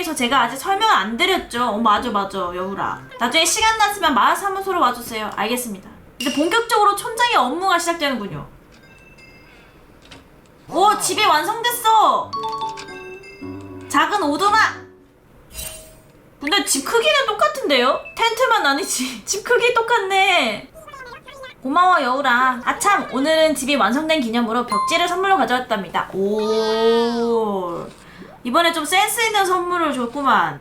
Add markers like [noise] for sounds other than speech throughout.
대해서 제가 아직 설명을 안 드렸죠. 어, 맞아, 맞아, 여우라. 나중에 시간 났으면 마을 사무소로 와주세요. 알겠습니다. 이제 본격적으로 촌장의 업무가 시작되는군요. 오, 집이 완성됐어! 작은 오두막! 근데 집 크기는 똑같은데요? 텐트만 아니지. [laughs] 집 크기 똑같네. 고마워 여우라. 아참 오늘은 집이 완성된 기념으로 벽지를 선물로 가져왔답니다. 오 이번에 좀 센스 있는 선물을 줬구만.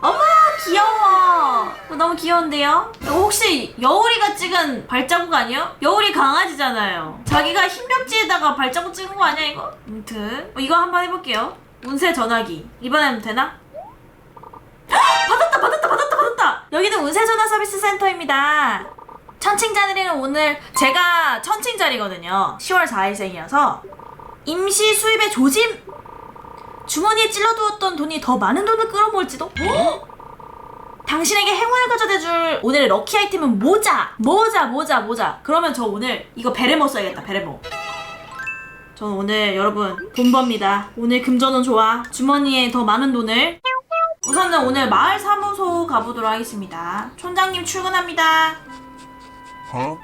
어머 귀여워. 어, 너무 귀여운데요? 이거 혹시 여우리가 찍은 발자국 아니요? 여우리 강아지잖아요. 자기가 흰 벽지에다가 발자국 찍은 거 아니야 이거? 아무튼 어, 이거 한번 해볼게요. 운세 전화기. 이번엔 되나? [gasps] 받았다 받았다 받았다 받았다 여기는 운세 전화 서비스 센터입니다 천칭자리는 오늘 제가 천칭자리거든요 10월 4일생이어서 임시 수입의 조짐 주머니에 찔러두었던 돈이 더 많은 돈을 끌어모을지도 [gasps] 당신에게 행운을 가져다 줄 오늘의 럭키 아이템은 모자 모자 모자 모자 그러면 저 오늘 이거 베레모 써야겠다 베레모 저는 오늘 여러분 돈 법니다 오늘 금전은 좋아 주머니에 더 많은 돈을 우선은 오늘 마을 사무소 가보도록 하겠습니다. 촌장님 출근합니다. Huh?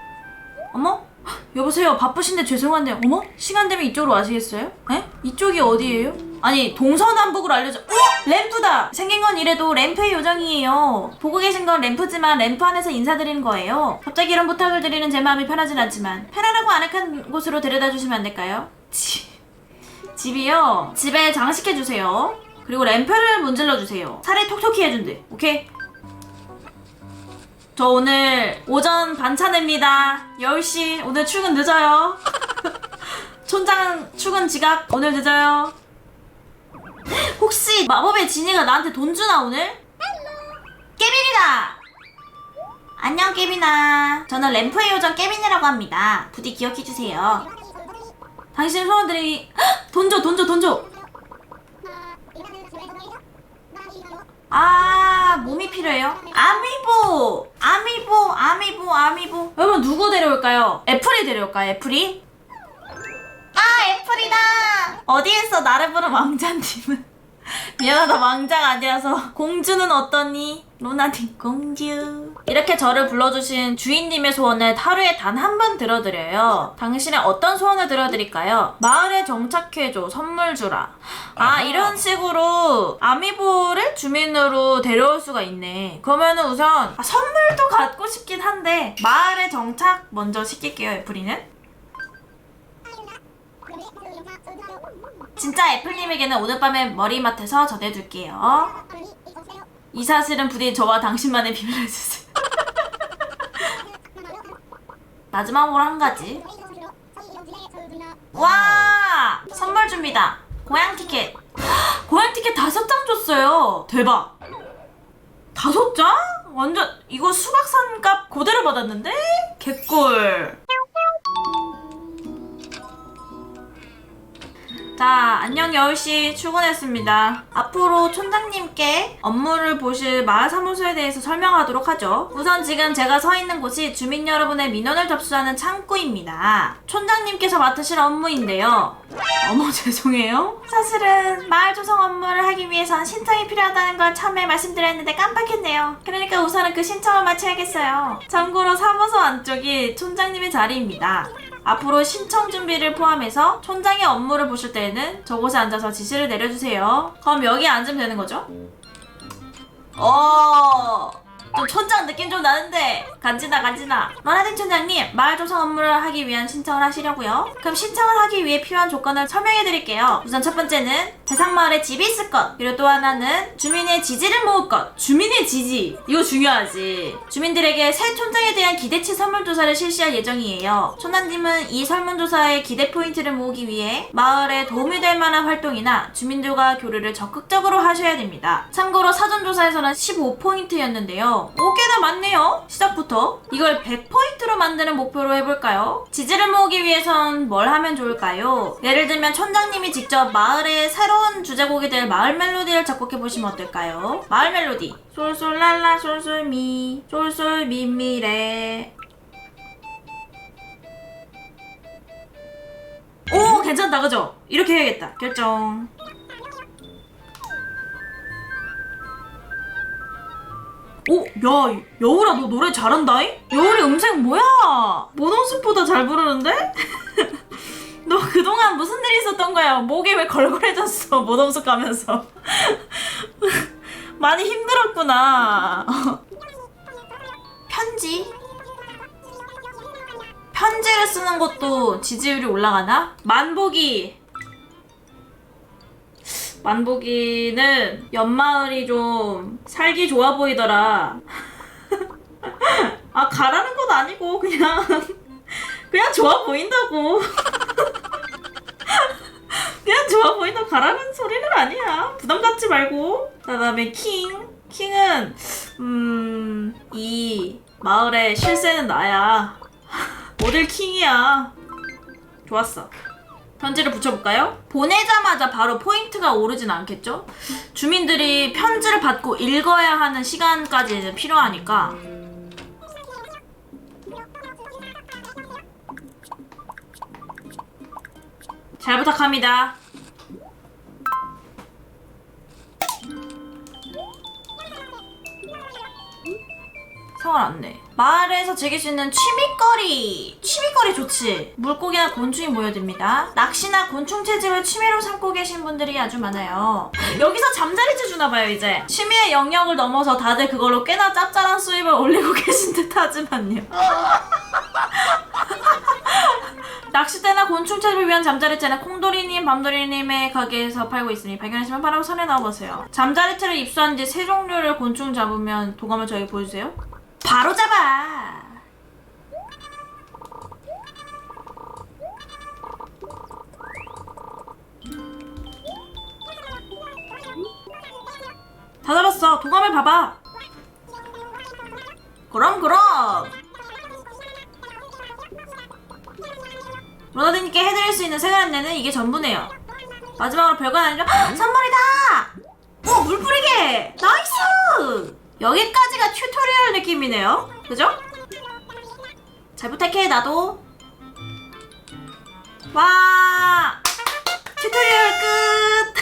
어머? 헉, 여보세요. 바쁘신데 죄송한데 어머? 시간 되면 이쪽으로 와시겠어요? 에? 이쪽이 어디예요? 아니 동서남북으로 알려줘. 어? 램프다. 생긴 건 이래도 램프의 요정이에요. 보고 계신 건 램프지만 램프 안에서 인사드리는 거예요. 갑자기 이런 부탁을 드리는 제 마음이 편하진 않지만 편안하고 아늑한 곳으로 데려다 주시면 안 될까요? 치. 집이요. 집에 장식해 주세요. 그리고 램프를 문질러 주세요. 살이 톡톡히 해준대. 오케이? 저 오늘 오전 반차냅니다. 10시. 오늘 출근 늦어요. [laughs] 촌장 출근 지각 오늘 늦어요. 혹시 마법의 지니가 나한테 돈 주나 오늘? 깨빈이다! 안녕 깨빈아. 저는 램프의 요정 깨빈이라고 합니다. 부디 기억해주세요. 당신 소원들이 헉! 돈 줘, 돈 줘, 돈 줘. 아 필요해요? 아미보! 아미보! 아미보! 아미보! 여러분 누구 데려올까요? 애플이 데려올까요? 애플이? 아 애플이다! 어디에서 나를 부른 왕자님은 미안하다 왕자가 아니라서. 공주는 어떠니? 로나님 공주. 이렇게 저를 불러주신 주인님의 소원을 하루에 단 한 번 들어드려요. 당신의 어떤 소원을 들어드릴까요? 마을에 정착해줘 선물 주라. 아 이런 식으로 아미보를 주민으로 데려올 수가 있네. 그러면은 우선 아, 선물도 갖고 싶긴 한데 마을에 정착 먼저 시킬게요 애플이는 진짜 애플님에게는 오늘 밤에 머리맡에서 전해줄게요. 이 사실은 부디 저와 당신만의 비밀을 해주세요. 마지막으로 한 가지. 와! 선물 줍니다. 고향 티켓. [gasps] 고향 티켓 다섯 장 줬어요. 대박. 다섯 장? 완전 이거 수박산 값 그대로 받았는데? 개꿀 자, 안녕 10시 출근했습니다. 앞으로 촌장님께 업무를 보실 마을 사무소에 대해서 설명하도록 하죠. 우선 지금 제가 서 있는 곳이 주민 여러분의 민원을 접수하는 창구입니다. 촌장님께서 맡으실 업무인데요. 어머, [laughs] 죄송해요. 사실은 마을 조성 업무를 하기 위해선 신청이 필요하다는 걸 처음에 말씀드렸는데 깜빡했네요. 그러니까 우선은 그 신청을 마쳐야겠어요. 참고로 사무소 안쪽이 촌장님의 자리입니다. 앞으로 신청 준비를 포함해서 촌장의 업무를 보실 때에는 저곳에 앉아서 지시를 내려주세요. 그럼 여기 앉으면 되는 거죠? 어, 좀 촌장 느낌 좀 나는데 간지나 간지나. 러나딘 촌장님, 마을 조성 업무를 하기 위한 신청을 하시려고요. 그럼 신청을 하기 위해 필요한 조건을 설명해 드릴게요. 우선 첫 번째는 대상 마을에 집이 있을 것. 그리고 또 하나는 주민의 지지를 모을 것. 주민의 지지. 이거 중요하지. 주민들에게 새 촌장에 대한 기대치 설문조사를 실시할 예정이에요. 촌장님은 이 설문조사의 기대 포인트를 모으기 위해 마을에 도움이 될 만한 활동이나 주민들과 교류를 적극적으로 하셔야 됩니다. 참고로 사전조사에서는 15포인트였는데요. 5개나 많네요. 시작부터. 이걸 100포인트로 만드는 목표로 해볼까요? 지지를 모으기 위해선 뭘 하면 좋을까요? 예를 들면 촌장님이 직접 마을의 새로운 주제곡이 될 마을 멜로디를 작곡해보시면 어떨까요? 마을 멜로디. 솔솔랄라 솔솔미 솔솔미미레 오 괜찮다 그죠? 이렇게 해야겠다 결정 오, 야, 여울아, 너 노래 잘한다잉? 여울이 음색 뭐야? 모노숲보다 잘 부르는데? [laughs] 너 그동안 무슨 일이 있었던 거야? 목이 왜 걸걸해졌어? 모노숲 가면서. 많이 힘들었구나. [laughs] 편지? 편지를 쓰는 것도 지지율이 올라가나? 만보기! 만보기는 연마을이 좀 살기 좋아 보이더라. [laughs] 아, 가라는 건 아니고, 그냥, [laughs] 그냥 좋아 보인다고. [laughs] 그냥 좋아 보인다고 가라는 소리는 아니야. 부담 갖지 말고. 그 다음에 킹. 킹은, 음, 이 마을의 실세는 나야. 어딜 킹이야. 좋았어. 편지를 붙여볼까요? 보내자마자 바로 포인트가 오르진 않겠죠? 주민들이 편지를 받고 읽어야 하는 시간까지 필요하니까 잘 부탁합니다. 성을 안내. 마을에서 즐길 수 있는 취미거리. 취미거리 좋지. 물고기나 곤충이 모여듭니다. 낚시나 곤충 채집을 취미로 삼고 계신 분들이 아주 많아요. 여기서 잠자리채 주나봐요 이제. 취미의 영역을 넘어서 다들 그걸로 꽤나 짭짤한 수입을 올리고 [laughs] 계신 듯 하지만요. [laughs] 낚싯대나 곤충 채집을 위한 잠자리채는 콩돌이님, 밤돌이님의 가게에서 팔고 있으니 발견하시면 바로 선에 넣어보세요. 잠자리채를 입수한 뒤 세 종류를 곤충 잡으면 도감을 저에게 보여주세요. 바로 잡아! 다 잡았어. 도감을 봐봐. 그럼 그럼. 로나드님께 해드릴 수 있는 생활 안내는 이게 전부네요. 마지막으로 별건 아니죠? 헉, 선물이다! 오, 물 뿌리게! 나이스! 여기까지가 튜토리얼 느낌이네요. 그죠? 잘 부탁해, 나도. 와! 튜토리얼 끝!